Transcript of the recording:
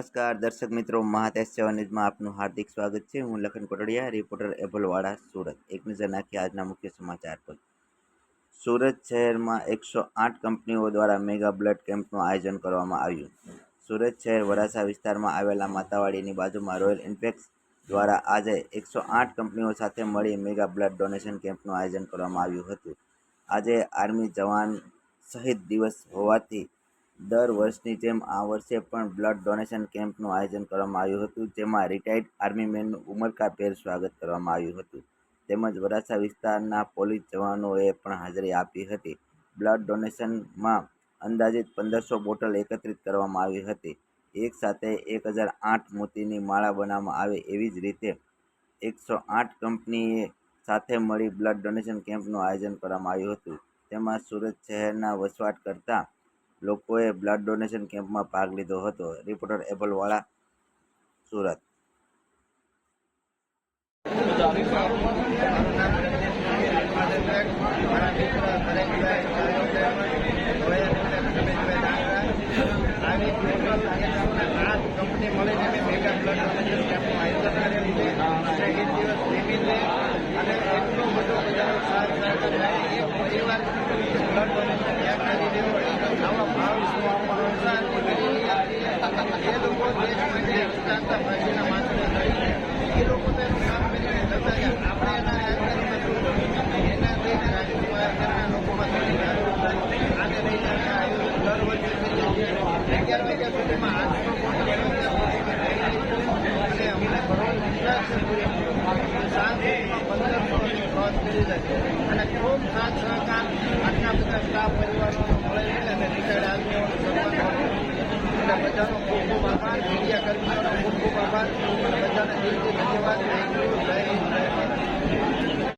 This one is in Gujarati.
નમસ્કાર, દર્શક મિત્રો મહાતેશ સેવા ન્યૂઝમાં આપનું હાર્દિક સ્વાગત છે. હું લખન કોટડિયા, રિપોર્ટર એબલવાડા સુરત. એક નજર નાખી આજના મુખ્ય સમાચાર પર. સુરત શહેરમાં એકસો આઠ કંપનીઓ દ્વારા મેગા બ્લડ કેમ્પનું આયોજન કરવામાં આવ્યું. સુરત શહેર વરાછા વિસ્તારમાં આવેલા માતાવાડીની બાજુમાં રોયલ ઇન્ફેક્સ દ્વારા આજે એકસો આઠ કંપનીઓ સાથે મળી મેગા બ્લડ ડોનેશન કેમ્પનું આયોજન કરવામાં આવ્યું હતું. આજે આર્મી જવાન શહીદ દિવસ હોવાથી દર વર્ષની જેમ આ વર્ષે પણ બ્લડ ડોનેશન કેમ્પનું આયોજન કરવામાં આવ્યું હતું, જેમાં રિટાયર્ડ આર્મી મેનનું ઉમરકાભેર સ્વાગત કરવામાં આવ્યું હતું. તેમજ વરાછા વિસ્તારના પોલીસ જવાનોએ પણ હાજરી આપી હતી. બ્લડ ડોનેશનમાં અંદાજિત પંદરસો બોટલ એકત્રિત કરવામાં આવી હતી. એક સાથે એક હજાર આઠ મોતીની માળા બનાવવામાં આવે એવી જ રીતે એકસો આઠ કંપનીએ સાથે મળી બ્લડ ડોનેશન કેમ્પનું આયોજન કરવામાં આવ્યું હતું. તેમાં સુરત શહેરના વસવાટ કરતા લોકોએ બ્લડ ડોનેશન કેમ્પમાં ભાગ લીધો હતો. રિપોર્ટર એબલવાળા સુરત. મળીને અને ખૂબ સાથ સહકાર આટલા બધા સ્ટાફ પરિવારોનો મળે છે. અને રિટાયર્ડ આર્મીઓનો સન્માન બધાનો ખૂબ ખૂબ આભાર. મીડિયા કર્મીઓનો ખૂબ ખૂબ આભાર.